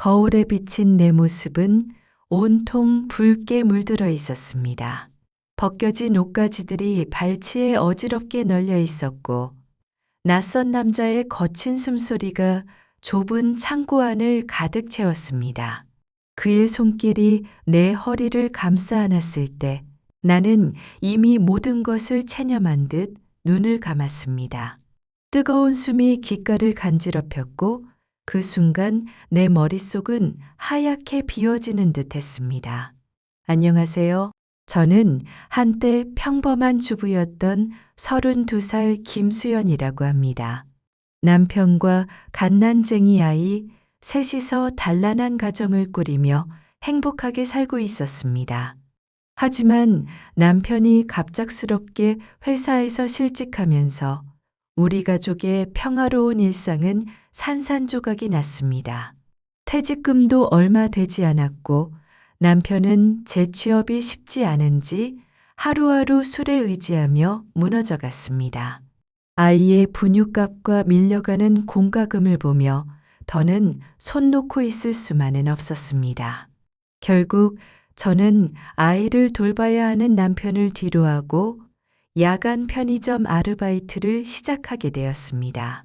거울에 비친 내 모습은 온통 붉게 물들어 있었습니다. 벗겨진 옷가지들이 발치에 어지럽게 널려 있었고 낯선 남자의 거친 숨소리가 좁은 창고 안을 가득 채웠습니다. 그의 손길이 내 허리를 감싸 안았을 때 나는 이미 모든 것을 체념한 듯 눈을 감았습니다. 뜨거운 숨이 귓가를 간지럽혔고 그 순간 내 머릿속은 하얗게 비워지는 듯 했습니다. 안녕하세요. 저는 한때 평범한 주부였던 32살 김수연이라고 합니다. 남편과 갓난쟁이 아이 셋이서 단란한 가정을 꾸리며 행복하게 살고 있었습니다. 하지만 남편이 갑작스럽게 회사에서 실직하면서 우리 가족의 평화로운 일상은 산산조각이 났습니다. 퇴직금도 얼마 되지 않았고 남편은 재취업이 쉽지 않은지 하루하루 술에 의지하며 무너져 갔습니다. 아이의 분유값과 밀려가는 공과금을 보며 더는 손 놓고 있을 수만은 없었습니다. 결국 저는 아이를 돌봐야 하는 남편을 뒤로하고 야간 편의점 아르바이트를 시작하게 되었습니다.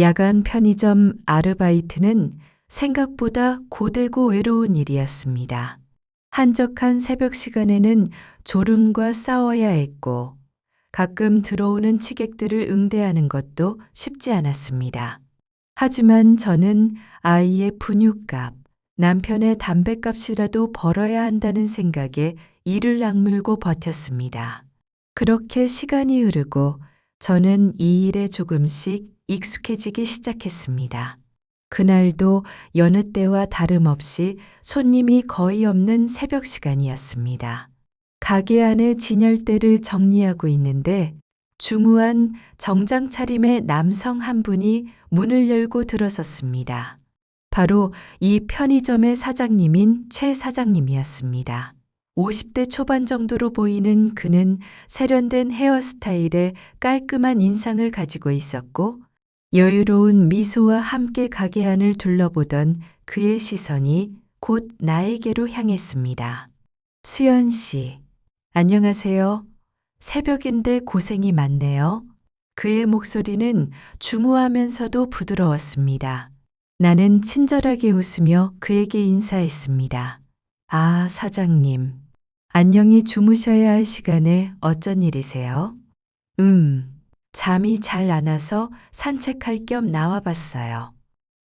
야간 편의점 아르바이트는 생각보다 고되고 외로운 일이었습니다. 한적한 새벽 시간에는 졸음과 싸워야 했고 가끔 들어오는 취객들을 응대하는 것도 쉽지 않았습니다. 하지만 저는 아이의 분유값, 남편의 담배값이라도 벌어야 한다는 생각에 이를 악물고 버텼습니다. 그렇게 시간이 흐르고 저는 이 일에 조금씩 익숙해지기 시작했습니다. 그날도 여느 때와 다름없이 손님이 거의 없는 새벽 시간이었습니다. 가게 안의 진열대를 정리하고 있는데 중후한 정장 차림의 남성 한 분이 문을 열고 들어섰습니다. 바로 이 편의점의 사장님인 최 사장님이었습니다. 50대 초반 정도로 보이는 그는 세련된 헤어스타일에 깔끔한 인상을 가지고 있었고 여유로운 미소와 함께 가게 안을 둘러보던 그의 시선이 곧 나에게로 향했습니다. 수연 씨, 안녕하세요. 새벽인데 고생이 많네요. 그의 목소리는 중후하면서도 부드러웠습니다. 나는 친절하게 웃으며 그에게 인사했습니다. 아, 사장님. 안녕히 주무셔야 할 시간에 어쩐 일이세요? 음, 잠이 잘 안 와서 산책할 겸 나와봤어요.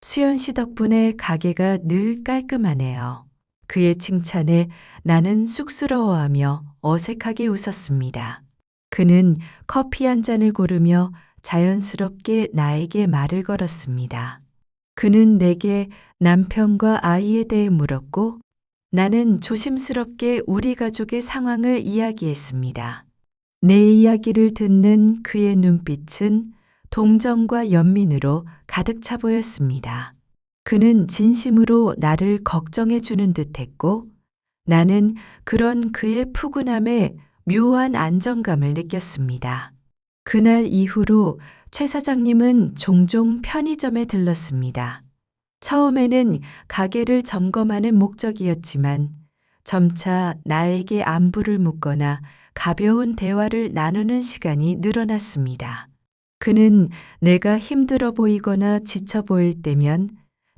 수연 씨 덕분에 가게가 늘 깔끔하네요. 그의 칭찬에 나는 쑥스러워하며 어색하게 웃었습니다. 그는 커피 한 잔을 고르며 자연스럽게 나에게 말을 걸었습니다. 그는 내게 남편과 아이에 대해 물었고 나는 조심스럽게 우리 가족의 상황을 이야기했습니다. 내 이야기를 듣는 그의 눈빛은 동정과 연민으로 가득 차 보였습니다. 그는 진심으로 나를 걱정해 주는 듯 했고 나는 그런 그의 푸근함에 묘한 안정감을 느꼈습니다. 그날 이후로 최 사장님은 종종 편의점에 들렀습니다. 처음에는 가게를 점검하는 목적이었지만 점차 나에게 안부를 묻거나 가벼운 대화를 나누는 시간이 늘어났습니다. 그는 내가 힘들어 보이거나 지쳐 보일 때면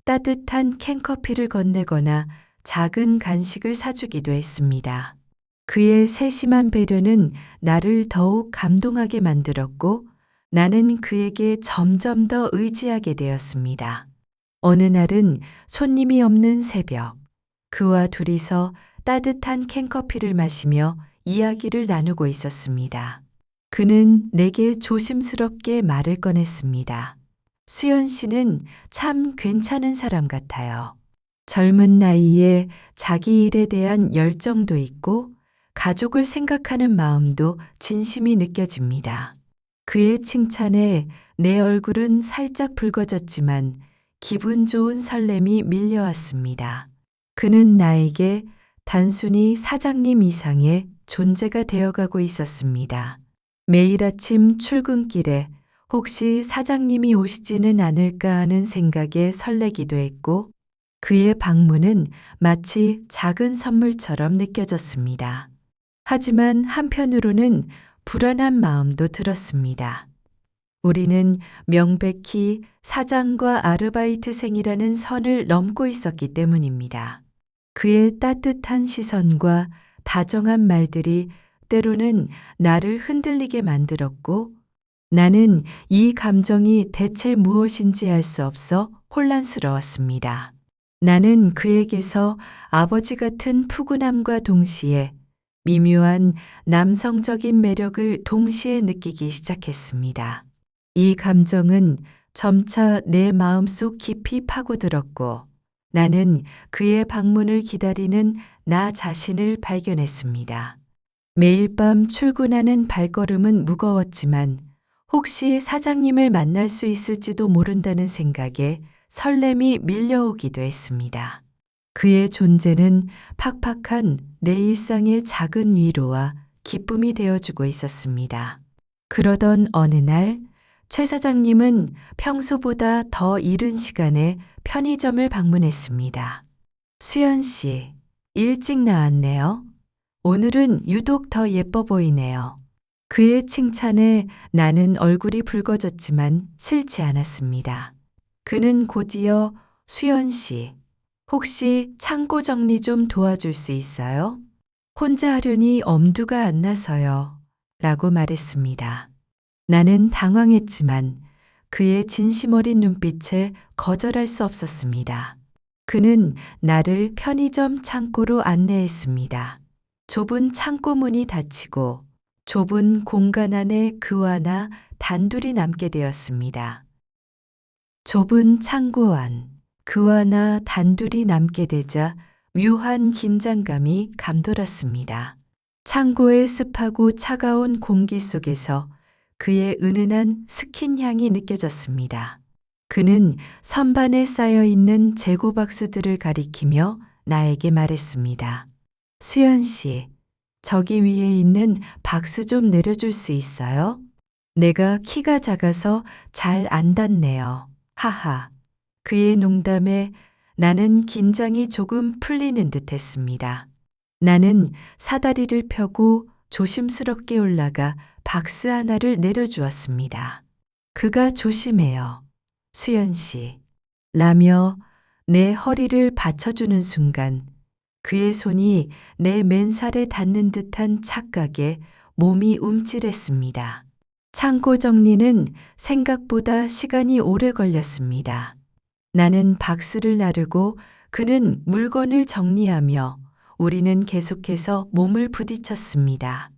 따뜻한 캔커피를 건네거나 작은 간식을 사주기도 했습니다. 그의 세심한 배려는 나를 더욱 감동하게 만들었고 나는 그에게 점점 더 의지하게 되었습니다. 어느 날은 손님이 없는 새벽, 그와 둘이서 따뜻한 캔커피를 마시며 이야기를 나누고 있었습니다. 그는 내게 조심스럽게 말을 꺼냈습니다. 수연 씨는 참 괜찮은 사람 같아요. 젊은 나이에 자기 일에 대한 열정도 있고 가족을 생각하는 마음도 진심이 느껴집니다. 그의 칭찬에 내 얼굴은 살짝 붉어졌지만 기분 좋은 설렘이 밀려왔습니다. 그는 나에게 단순히 사장님 이상의 존재가 되어가고 있었습니다. 매일 아침 출근길에 혹시 사장님이 오시지는 않을까 하는 생각에 설레기도 했고, 그의 방문은 마치 작은 선물처럼 느껴졌습니다. 하지만 한편으로는 불안한 마음도 들었습니다. 우리는 명백히 사장과 아르바이트생이라는 선을 넘고 있었기 때문입니다. 그의 따뜻한 시선과 다정한 말들이 때로는 나를 흔들리게 만들었고 나는 이 감정이 대체 무엇인지 알 수 없어 혼란스러웠습니다. 나는 그에게서 아버지 같은 푸근함과 동시에 미묘한 남성적인 매력을 동시에 느끼기 시작했습니다. 이 감정은 점차 내 마음속 깊이 파고들었고 나는 그의 방문을 기다리는 나 자신을 발견했습니다. 매일 밤 출근하는 발걸음은 무거웠지만 혹시 사장님을 만날 수 있을지도 모른다는 생각에 설렘이 밀려오기도 했습니다. 그의 존재는 팍팍한 내 일상의 작은 위로와 기쁨이 되어주고 있었습니다. 그러던 어느 날, 최 사장님은 평소보다 더 이른 시간에 편의점을 방문했습니다. 수연 씨, 일찍 나왔네요. 오늘은 유독 더 예뻐 보이네요. 그의 칭찬에 나는 얼굴이 붉어졌지만 싫지 않았습니다. 그는 곧이어 수연 씨, 혹시 창고 정리 좀 도와줄 수 있어요? 혼자 하려니 엄두가 안 나서요. 라고 말했습니다. 나는 당황했지만 그의 진심 어린 눈빛에 거절할 수 없었습니다. 그는 나를 편의점 창고로 안내했습니다. 좁은 창고 문이 닫히고 좁은 공간 안에 그와 나 단둘이 남게 되었습니다. 좁은 창고 안, 그와 나 단둘이 남게 되자 묘한 긴장감이 감돌았습니다. 창고의 습하고 차가운 공기 속에서 그의 은은한 스킨 향이 느껴졌습니다. 그는 선반에 쌓여 있는 재고 박스들을 가리키며 나에게 말했습니다. 수연 씨, 저기 위에 있는 박스 좀 내려줄 수 있어요? 내가 키가 작아서 잘 안 닿네요. 하하. 그의 농담에 나는 긴장이 조금 풀리는 듯 했습니다. 나는 사다리를 펴고 조심스럽게 올라가 박스 하나를 내려주었습니다. 그가 조심해요. 수연 씨. 라며 내 허리를 받쳐주는 순간 그의 손이 내 맨살에 닿는 듯한 착각에 몸이 움찔했습니다. 창고 정리는 생각보다 시간이 오래 걸렸습니다. 나는 박스를 나르고 그는 물건을 정리하며 우리는 계속해서 몸을 부딪혔습니다.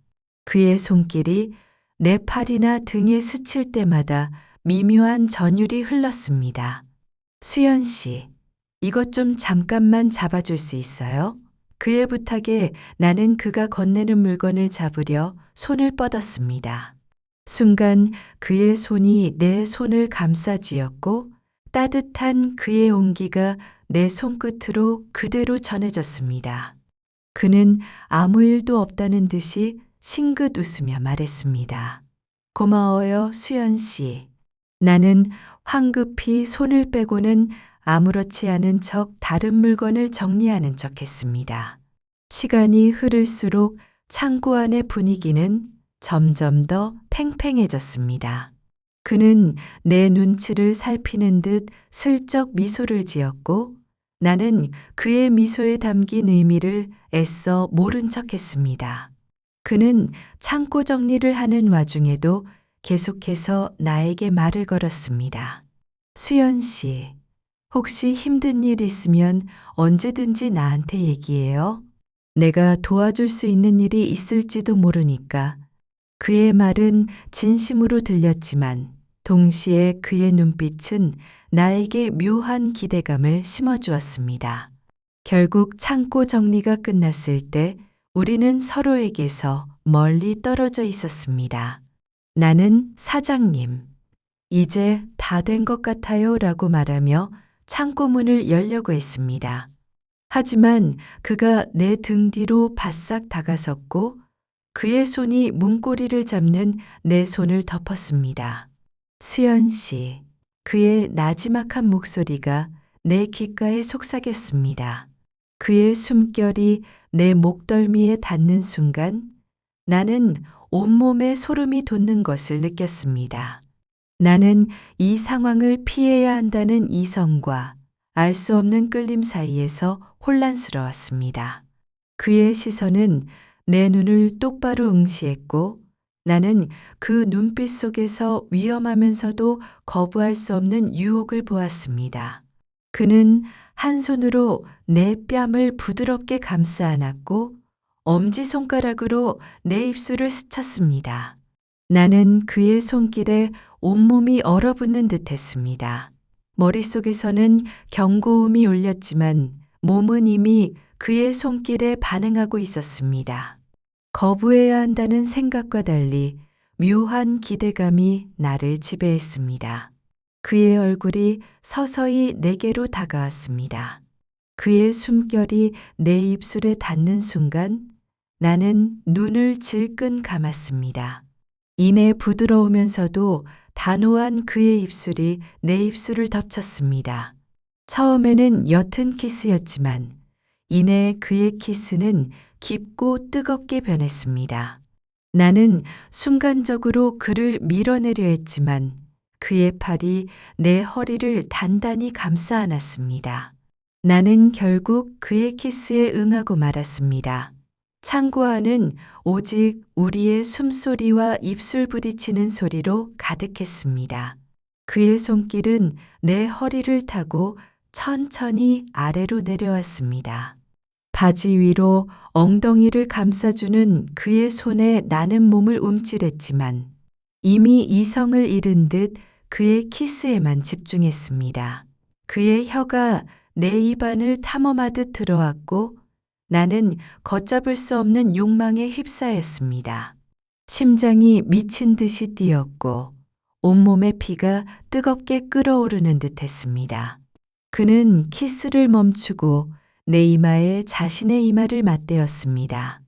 그의 손길이 내 팔이나 등에 스칠 때마다 미묘한 전율이 흘렀습니다. 수연 씨, 이것 좀 잠깐만 잡아줄 수 있어요? 그의 부탁에 나는 그가 건네는 물건을 잡으려 손을 뻗었습니다. 순간 그의 손이 내 손을 감싸 쥐었고 따뜻한 그의 온기가 내 손끝으로 그대로 전해졌습니다. 그는 아무 일도 없다는 듯이 싱긋 웃으며 말했습니다. 고마워요, 수연 씨. 나는 황급히 손을 빼고는 아무렇지 않은 척 다른 물건을 정리하는 척 했습니다. 시간이 흐를수록 창고 안의 분위기는 점점 더 팽팽해졌습니다. 그는 내 눈치를 살피는 듯 슬쩍 미소를 지었고 나는 그의 미소에 담긴 의미를 애써 모른 척 했습니다. 그는 창고 정리를 하는 와중에도 계속해서 나에게 말을 걸었습니다. 수연 씨, 혹시 힘든 일 있으면 언제든지 나한테 얘기해요. 내가 도와줄 수 있는 일이 있을지도 모르니까. 그의 말은 진심으로 들렸지만 동시에 그의 눈빛은 나에게 묘한 기대감을 심어주었습니다. 결국 창고 정리가 끝났을 때 우리는 서로에게서 멀리 떨어져 있었습니다. 나는 사장님, 이제 다 된 것 같아요 라고 말하며 창고 문을 열려고 했습니다. 하지만 그가 내 등 뒤로 바싹 다가섰고 그의 손이 문고리를 잡는 내 손을 덮었습니다. 수연 씨, 그의 나지막한 목소리가 내 귓가에 속삭였습니다. 그의 숨결이 내 목덜미에 닿는 순간 나는 온몸에 소름이 돋는 것을 느꼈습니다. 나는 이 상황을 피해야 한다는 이성과 알 수 없는 끌림 사이에서 혼란스러웠습니다. 그의 시선은 내 눈을 똑바로 응시했고 나는 그 눈빛 속에서 위험하면서도 거부할 수 없는 유혹을 보았습니다. 그는 한 손으로 내 뺨을 부드럽게 감싸 안았고 엄지손가락으로 내 입술을 스쳤습니다. 나는 그의 손길에 온몸이 얼어붙는 듯 했습니다. 머릿속에서는 경고음이 울렸지만 몸은 이미 그의 손길에 반응하고 있었습니다. 거부해야 한다는 생각과 달리 묘한 기대감이 나를 지배했습니다. 그의 얼굴이 서서히 내게로 다가왔습니다. 그의 숨결이 내 입술에 닿는 순간 나는 눈을 질끈 감았습니다. 이내 부드러우면서도 단호한 그의 입술이 내 입술을 덮쳤습니다. 처음에는 옅은 키스였지만 이내 그의 키스는 깊고 뜨겁게 변했습니다. 나는 순간적으로 그를 밀어내려 했지만 그의 팔이 내 허리를 단단히 감싸 안았습니다. 나는 결국 그의 키스에 응하고 말았습니다. 창고 안은 오직 우리의 숨소리와 입술 부딪히는 소리로 가득했습니다. 그의 손길은 내 허리를 타고 천천히 아래로 내려왔습니다. 바지 위로 엉덩이를 감싸주는 그의 손에 나는 몸을 움찔했지만 이미 이성을 잃은 듯 그의 키스에만 집중했습니다. 그의 혀가 내 입안을 탐험하듯 들어왔고 나는 걷잡을 수 없는 욕망에 휩싸였습니다. 심장이 미친 듯이 뛰었고 온몸의 피가 뜨겁게 끓어오르는 듯 했습니다. 그는 키스를 멈추고 내 이마에 자신의 이마를 맞대었습니다.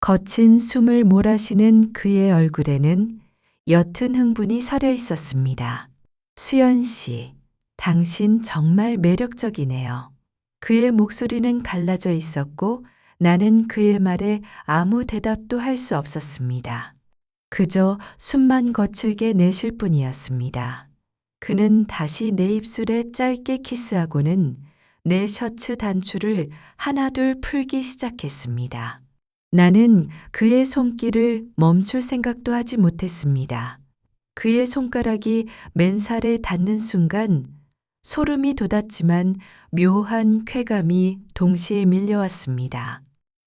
거친 숨을 몰아쉬는 그의 얼굴에는 옅은 흥분이 서려 있었습니다. 수연 씨, 당신 정말 매력적이네요. 그의 목소리는 갈라져 있었고 나는 그의 말에 아무 대답도 할 수 없었습니다. 그저 숨만 거칠게 내쉴 뿐이었습니다. 그는 다시 내 입술에 짧게 키스하고는 내 셔츠 단추를 하나둘 풀기 시작했습니다. 나는 그의 손길을 멈출 생각도 하지 못했습니다. 그의 손가락이 맨살에 닿는 순간 소름이 돋았지만 묘한 쾌감이 동시에 밀려왔습니다.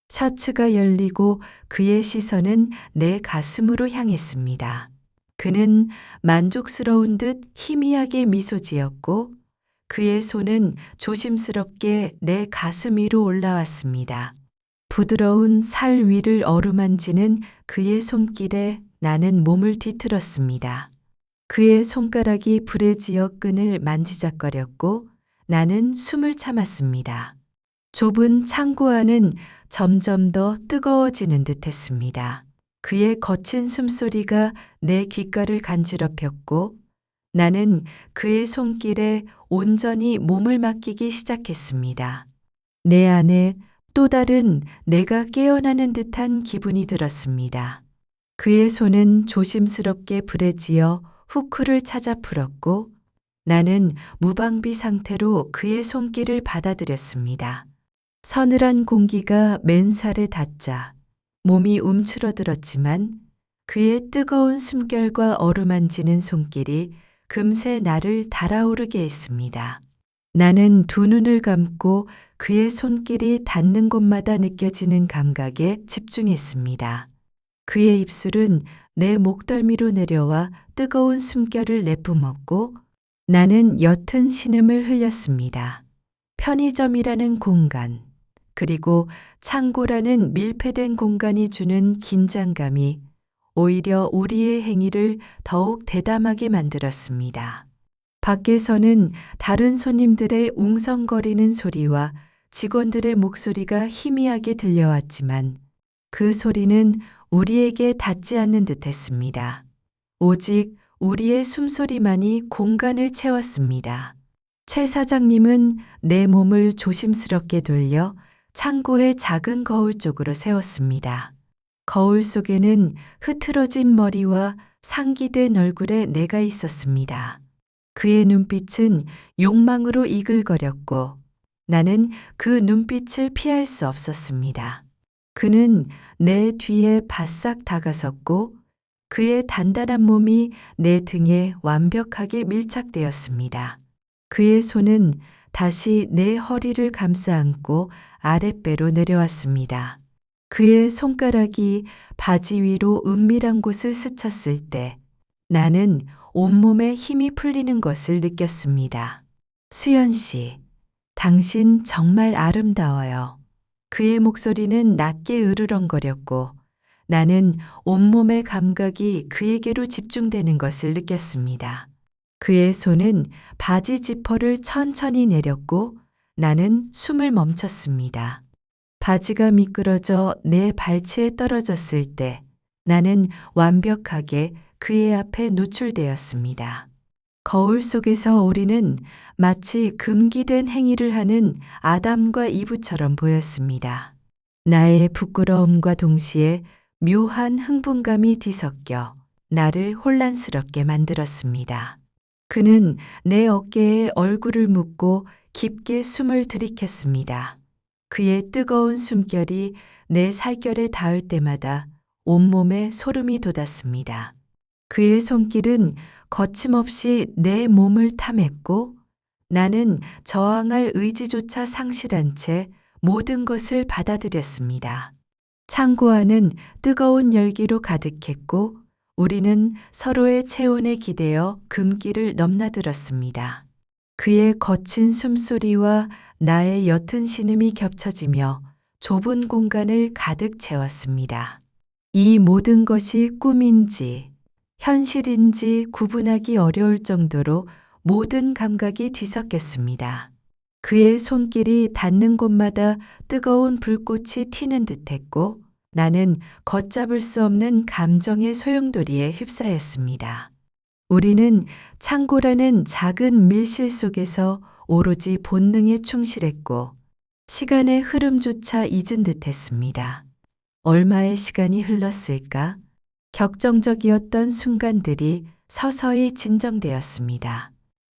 셔츠가 열리고 그의 시선은 내 가슴으로 향했습니다. 그는 만족스러운 듯 희미하게 미소 지었고 그의 손은 조심스럽게 내 가슴 위로 올라왔습니다. 부드러운 살 위를 어루만지는 그의 손길에 나는 몸을 뒤틀었습니다. 그의 손가락이 불에 지어 끈을 만지작거렸고 나는 숨을 참았습니다. 좁은 창고 안은 점점 더 뜨거워지는 듯 했습니다. 그의 거친 숨소리가 내 귓가를 간지럽혔고 나는 그의 손길에 온전히 몸을 맡기기 시작했습니다. 내 안에 또 다른 내가 깨어나는 듯한 기분이 들었습니다. 그의 손은 조심스럽게 불에 지어 후크를 찾아 풀었고 나는 무방비 상태로 그의 손길을 받아들였습니다. 서늘한 공기가 맨살에 닿자 몸이 움츠러들었지만 그의 뜨거운 숨결과 어루만지는 손길이 금세 나를 달아오르게 했습니다. 나는 두 눈을 감고 그의 손길이 닿는 곳마다 느껴지는 감각에 집중했습니다. 그의 입술은 내 목덜미로 내려와 뜨거운 숨결을 내뿜었고 나는 옅은 신음을 흘렸습니다. 편의점이라는 공간, 그리고 창고라는 밀폐된 공간이 주는 긴장감이 오히려 우리의 행위를 더욱 대담하게 만들었습니다. 밖에서는 다른 손님들의 웅성거리는 소리와 직원들의 목소리가 희미하게 들려왔지만 그 소리는 우리에게 닿지 않는 듯 했습니다. 오직 우리의 숨소리만이 공간을 채웠습니다. 최 사장님은 내 몸을 조심스럽게 돌려 창고의 작은 거울 쪽으로 세웠습니다. 거울 속에는 흐트러진 머리와 상기된 얼굴에 내가 있었습니다. 그의 눈빛은 욕망으로 이글거렸고 나는 그 눈빛을 피할 수 없었습니다. 그는 내 뒤에 바싹 다가섰고 그의 단단한 몸이 내 등에 완벽하게 밀착되었습니다. 그의 손은 다시 내 허리를 감싸 안고 아랫배로 내려왔습니다. 그의 손가락이 바지 위로 은밀한 곳을 스쳤을 때 나는 온몸에 힘이 풀리는 것을 느꼈습니다. 수연 씨, 당신 정말 아름다워요. 그의 목소리는 낮게 으르렁거렸고 나는 온몸의 감각이 그에게로 집중되는 것을 느꼈습니다. 그의 손은 바지 지퍼를 천천히 내렸고 나는 숨을 멈췄습니다. 바지가 미끄러져 내 발치에 떨어졌을 때 나는 완벽하게 그의 앞에 노출되었습니다. 거울 속에서 우리는 마치 금기된 행위를 하는 아담과 이브처럼 보였습니다. 나의 부끄러움과 동시에 묘한 흥분감이 뒤섞여 나를 혼란스럽게 만들었습니다. 그는 내 어깨에 얼굴을 묻고 깊게 숨을 들이켰습니다. 그의 뜨거운 숨결이 내 살결에 닿을 때마다 온몸에 소름이 돋았습니다. 그의 손길은 거침없이 내 몸을 탐했고 나는 저항할 의지조차 상실한 채 모든 것을 받아들였습니다. 창고 안은 뜨거운 열기로 가득했고 우리는 서로의 체온에 기대어 금기를 넘나들었습니다. 그의 거친 숨소리와 나의 옅은 신음이 겹쳐지며 좁은 공간을 가득 채웠습니다. 이 모든 것이 꿈인지 현실인지 구분하기 어려울 정도로 모든 감각이 뒤섞였습니다. 그의 손길이 닿는 곳마다 뜨거운 불꽃이 튀는 듯했고 나는 걷잡을 수 없는 감정의 소용돌이에 휩싸였습니다. 우리는 창고라는 작은 밀실 속에서 오로지 본능에 충실했고 시간의 흐름조차 잊은 듯 했습니다. 얼마의 시간이 흘렀을까? 격정적이었던 순간들이 서서히 진정되었습니다.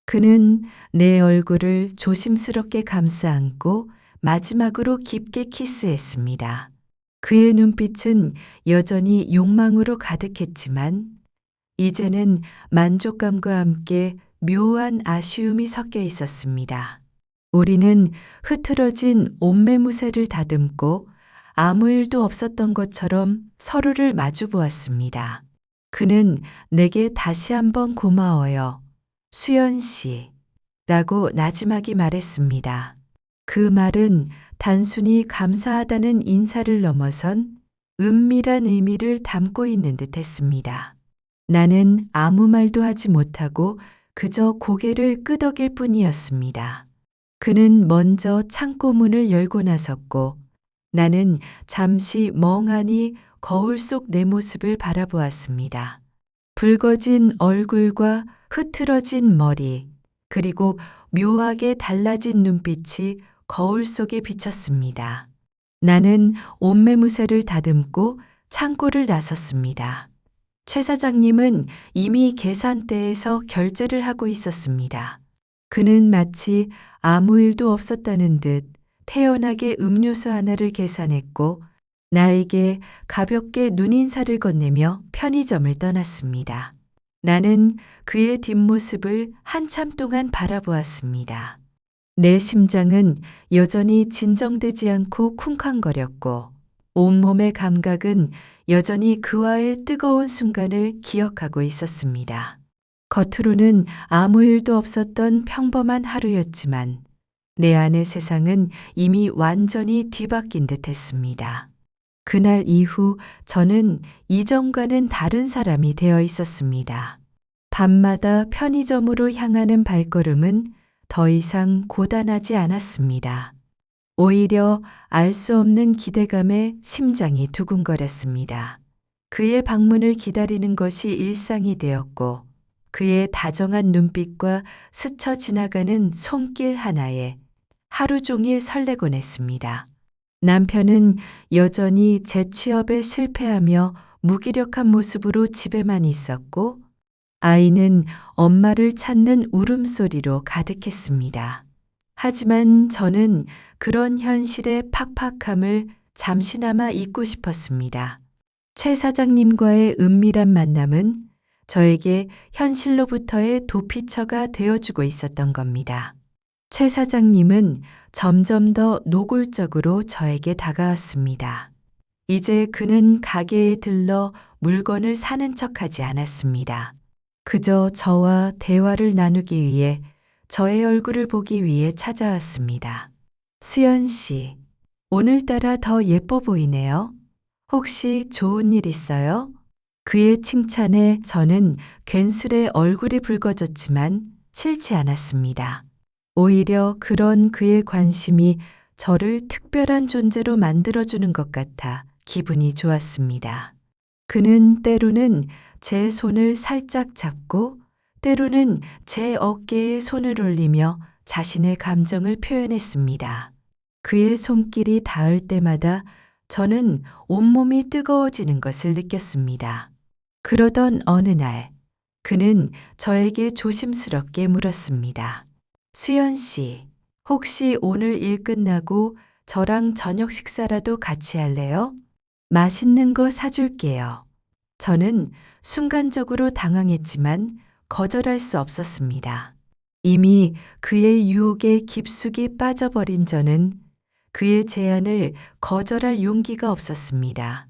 그는 내 얼굴을 조심스럽게 감싸 안고 마지막으로 깊게 키스했습니다. 그의 눈빛은 여전히 욕망으로 가득했지만 이제는 만족감과 함께 묘한 아쉬움이 섞여 있었습니다. 우리는 흐트러진 옷매무새를 다듬고 아무 일도 없었던 것처럼 서로를 마주 보았습니다. 그는 내게 다시 한번 고마워요. 수연 씨. 라고 나지막이 말했습니다. 그 말은 단순히 감사하다는 인사를 넘어선 은밀한 의미를 담고 있는 듯 했습니다. 나는 아무 말도 하지 못하고 그저 고개를 끄덕일 뿐이었습니다. 그는 먼저 창고 문을 열고 나섰고 나는 잠시 멍하니 거울 속 내 모습을 바라보았습니다. 붉어진 얼굴과 흐트러진 머리, 그리고 묘하게 달라진 눈빛이 거울 속에 비쳤습니다. 나는 옷매무새를 다듬고 창고를 나섰습니다. 최 사장님은 이미 계산대에서 결제를 하고 있었습니다. 그는 마치 아무 일도 없었다는 듯 태연하게 음료수 하나를 계산했고 나에게 가볍게 눈인사를 건네며 편의점을 떠났습니다. 나는 그의 뒷모습을 한참 동안 바라보았습니다. 내 심장은 여전히 진정되지 않고 쿵쾅거렸고 온몸의 감각은 여전히 그와의 뜨거운 순간을 기억하고 있었습니다. 겉으로는 아무 일도 없었던 평범한 하루였지만 내 안의 세상은 이미 완전히 뒤바뀐 듯 했습니다. 그날 이후 저는 이전과는 다른 사람이 되어 있었습니다. 밤마다 편의점으로 향하는 발걸음은 더 이상 고단하지 않았습니다. 오히려 알 수 없는 기대감에 심장이 두근거렸습니다. 그의 방문을 기다리는 것이 일상이 되었고, 그의 다정한 눈빛과 스쳐 지나가는 손길 하나에 하루 종일 설레곤 했습니다. 남편은 여전히 재취업에 실패하며 무기력한 모습으로 집에만 있었고 아이는 엄마를 찾는 울음소리로 가득했습니다. 하지만 저는 그런 현실의 팍팍함을 잠시나마 잊고 싶었습니다. 최 사장님과의 은밀한 만남은 저에게 현실로부터의 도피처가 되어주고 있었던 겁니다. 최 사장님은 점점 더 노골적으로 저에게 다가왔습니다. 이제 그는 가게에 들러 물건을 사는 척 하지 않았습니다. 그저 저와 대화를 나누기 위해 저의 얼굴을 보기 위해 찾아왔습니다. 수연 씨, 오늘따라 더 예뻐 보이네요. 혹시 좋은 일 있어요? 그의 칭찬에 저는 괜스레 얼굴이 붉어졌지만 싫지 않았습니다. 오히려 그런 그의 관심이 저를 특별한 존재로 만들어주는 것 같아 기분이 좋았습니다. 그는 때로는 제 손을 살짝 잡고 때로는 제 어깨에 손을 올리며 자신의 감정을 표현했습니다. 그의 손길이 닿을 때마다 저는 온몸이 뜨거워지는 것을 느꼈습니다. 그러던 어느 날, 그는 저에게 조심스럽게 물었습니다. 수연 씨, 혹시 오늘 일 끝나고 저랑 저녁 식사라도 같이 할래요? 맛있는 거 사줄게요. 저는 순간적으로 당황했지만 거절할 수 없었습니다. 이미 그의 유혹에 깊숙이 빠져버린 저는 그의 제안을 거절할 용기가 없었습니다.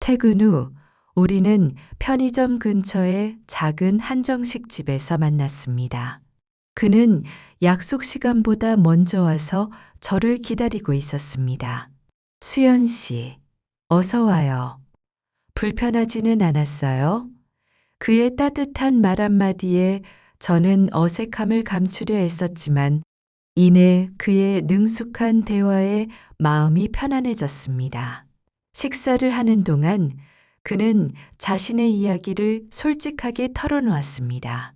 퇴근 후 우리는 편의점 근처의 작은 한정식 집에서 만났습니다. 그는 약속 시간보다 먼저 와서 저를 기다리고 있었습니다. 수연 씨, 어서 와요. 불편하지는 않았어요? 그의 따뜻한 말 한마디에 저는 어색함을 감추려 애썼지만 이내 그의 능숙한 대화에 마음이 편안해졌습니다. 식사를 하는 동안 그는 자신의 이야기를 솔직하게 털어놓았습니다.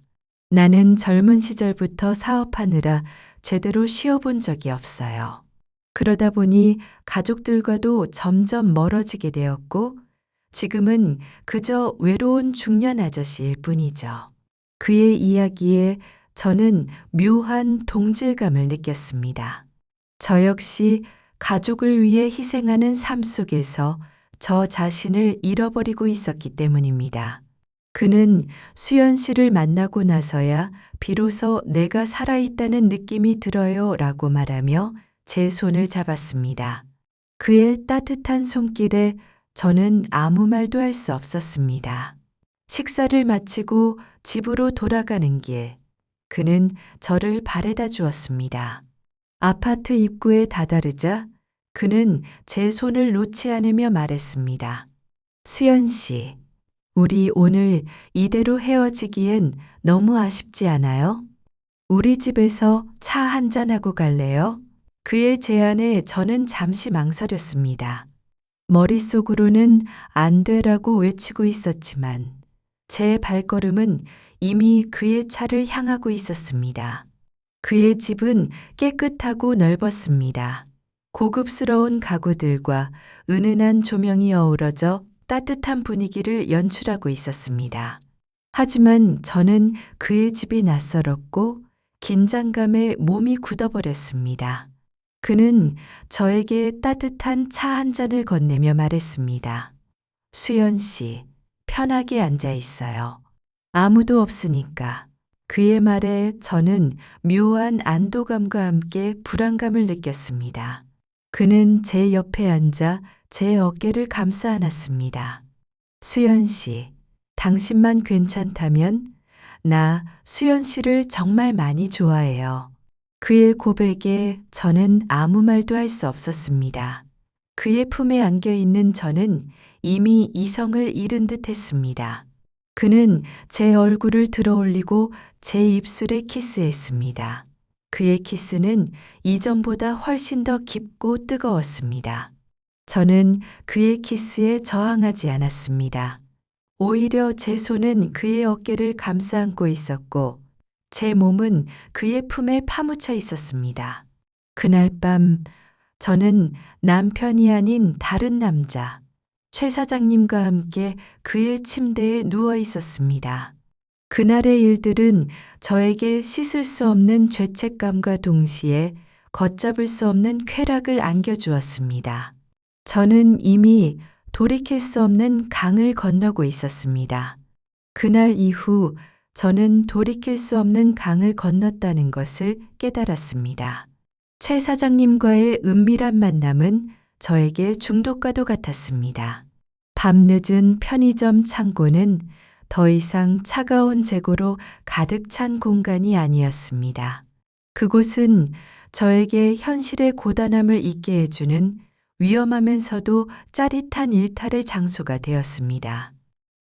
나는 젊은 시절부터 사업하느라 제대로 쉬어본 적이 없어요. 그러다 보니 가족들과도 점점 멀어지게 되었고 지금은 그저 외로운 중년 아저씨일 뿐이죠. 그의 이야기에 저는 묘한 동질감을 느꼈습니다. 저 역시 가족을 위해 희생하는 삶 속에서 저 자신을 잃어버리고 있었기 때문입니다. 그는 수연 씨를 만나고 나서야 비로소 내가 살아있다는 느낌이 들어요 라고 말하며 제 손을 잡았습니다. 그의 따뜻한 손길에 저는 아무 말도 할 수 없었습니다. 식사를 마치고 집으로 돌아가는 길, 그는 저를 바래다 주었습니다. 아파트 입구에 다다르자 그는 제 손을 놓지 않으며 말했습니다. 수연 씨, 우리 오늘 이대로 헤어지기엔 너무 아쉽지 않아요? 우리 집에서 차 한잔하고 갈래요? 그의 제안에 저는 잠시 망설였습니다. 머릿속으로는 안 되라고 외치고 있었지만 제 발걸음은 이미 그의 차를 향하고 있었습니다. 그의 집은 깨끗하고 넓었습니다. 고급스러운 가구들과 은은한 조명이 어우러져 따뜻한 분위기를 연출하고 있었습니다. 하지만 저는 그의 집이 낯설었고 긴장감에 몸이 굳어버렸습니다. 그는 저에게 따뜻한 차 한 잔을 건네며 말했습니다. 수연 씨, 편하게 앉아 있어요. 아무도 없으니까. 그의 말에 저는 묘한 안도감과 함께 불안감을 느꼈습니다. 그는 제 옆에 앉아 제 어깨를 감싸 안았습니다. 수연 씨, 당신만 괜찮다면 나 수연 씨를 정말 많이 좋아해요. 그의 고백에 저는 아무 말도 할 수 없었습니다. 그의 품에 안겨 있는 저는 이미 이성을 잃은 듯 했습니다. 그는 제 얼굴을 들어 올리고 제 입술에 키스했습니다. 그의 키스는 이전보다 훨씬 더 깊고 뜨거웠습니다. 저는 그의 키스에 저항하지 않았습니다. 오히려 제 손은 그의 어깨를 감싸 안고 있었고 제 몸은 그의 품에 파묻혀 있었습니다. 그날 밤 저는 남편이 아닌 다른 남자, 최 사장님과 함께 그의 침대에 누워 있었습니다. 그날의 일들은 저에게 씻을 수 없는 죄책감과 동시에 걷잡을 수 없는 쾌락을 안겨주었습니다. 저는 이미 돌이킬 수 없는 강을 건너고 있었습니다. 그날 이후 저는 돌이킬 수 없는 강을 건넜다는 것을 깨달았습니다. 최 사장님과의 은밀한 만남은 저에게 중독과도 같았습니다. 밤늦은 편의점 창고는 더 이상 차가운 재고로 가득 찬 공간이 아니었습니다. 그곳은 저에게 현실의 고단함을 잊게 해주는 위험하면서도 짜릿한 일탈의 장소가 되었습니다.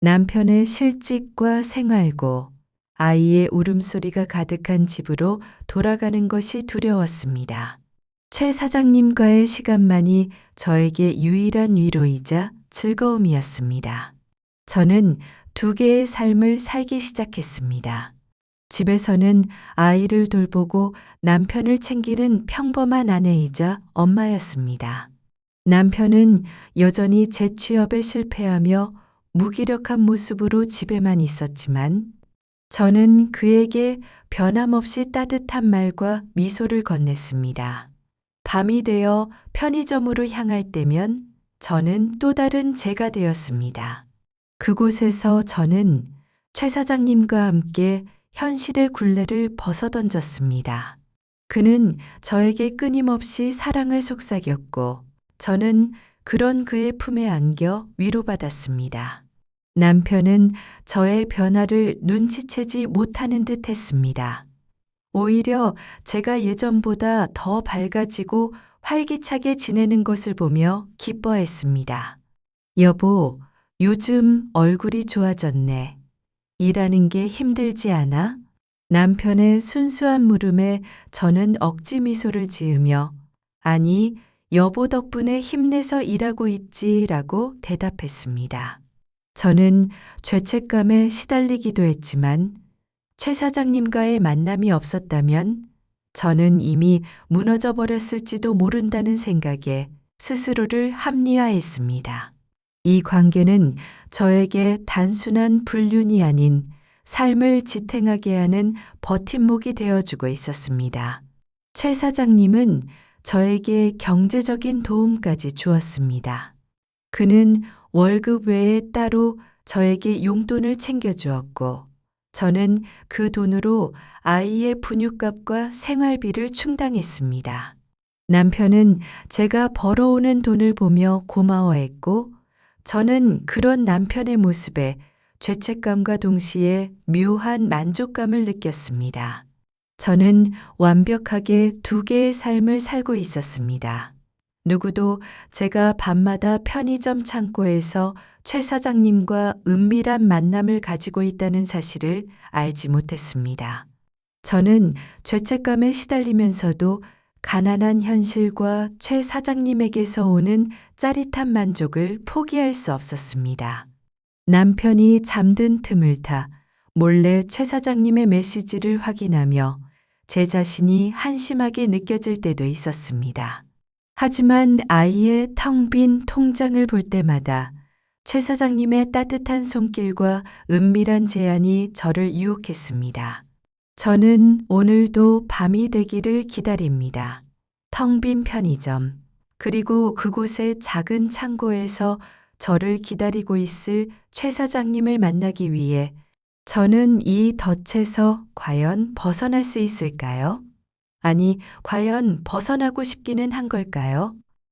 남편의 실직과 생활고 아이의 울음소리가 가득한 집으로 돌아가는 것이 두려웠습니다. 최 사장님과의 시간만이 저에게 유일한 위로이자 즐거움이었습니다. 저는 두 개의 삶을 살기 시작했습니다. 집에서는 아이를 돌보고 남편을 챙기는 평범한 아내이자 엄마였습니다. 남편은 여전히 재취업에 실패하며 무기력한 모습으로 집에만 있었지만 저는 그에게 변함없이 따뜻한 말과 미소를 건넸습니다. 밤이 되어 편의점으로 향할 때면 저는 또 다른 제가 되었습니다. 그곳에서 저는 최 사장님과 함께 현실의 굴레를 벗어던졌습니다. 그는 저에게 끊임없이 사랑을 속삭였고 저는 그런 그의 품에 안겨 위로받았습니다. 남편은 저의 변화를 눈치채지 못하는 듯 했습니다. 오히려 제가 예전보다 더 밝아지고 활기차게 지내는 것을 보며 기뻐했습니다. 여보, 요즘 얼굴이 좋아졌네. 일하는 게 힘들지 않아? 남편의 순수한 물음에 저는 억지 미소를 지으며 아니, 여보 덕분에 힘내서 일하고 있지라고 대답했습니다. 저는 죄책감에 시달리기도 했지만 최 사장님과의 만남이 없었다면 저는 이미 무너져 버렸을지도 모른다는 생각에 스스로를 합리화했습니다. 이 관계는 저에게 단순한 불륜이 아닌 삶을 지탱하게 하는 버팀목이 되어주고 있었습니다. 최 사장님은 저에게 경제적인 도움까지 주었습니다. 그는 월급 외에 따로 저에게 용돈을 챙겨주었고, 저는 그 돈으로 아이의 분유값과 생활비를 충당했습니다. 남편은 제가 벌어오는 돈을 보며 고마워했고, 저는 그런 남편의 모습에 죄책감과 동시에 묘한 만족감을 느꼈습니다. 저는 완벽하게 두 개의 삶을 살고 있었습니다. 누구도 제가 밤마다 편의점 창고에서 최 사장님과 은밀한 만남을 가지고 있다는 사실을 알지 못했습니다. 저는 죄책감에 시달리면서도 가난한 현실과 최 사장님에게서 오는 짜릿한 만족을 포기할 수 없었습니다. 남편이 잠든 틈을 타 몰래 최 사장님의 메시지를 확인하며 제 자신이 한심하게 느껴질 때도 있었습니다. 하지만 아이의 텅 빈 통장을 볼 때마다 최 사장님의 따뜻한 손길과 은밀한 제안이 저를 유혹했습니다. 저는 오늘도 밤이 되기를 기다립니다. 텅 빈 편의점, 그리고 그곳의 작은 창고에서 저를 기다리고 있을 최 사장님을 만나기 위해 저는 이 덫에서 과연 벗어날 수 있을까요? 아니, 과연 벗어나고 싶기는 한 걸까요?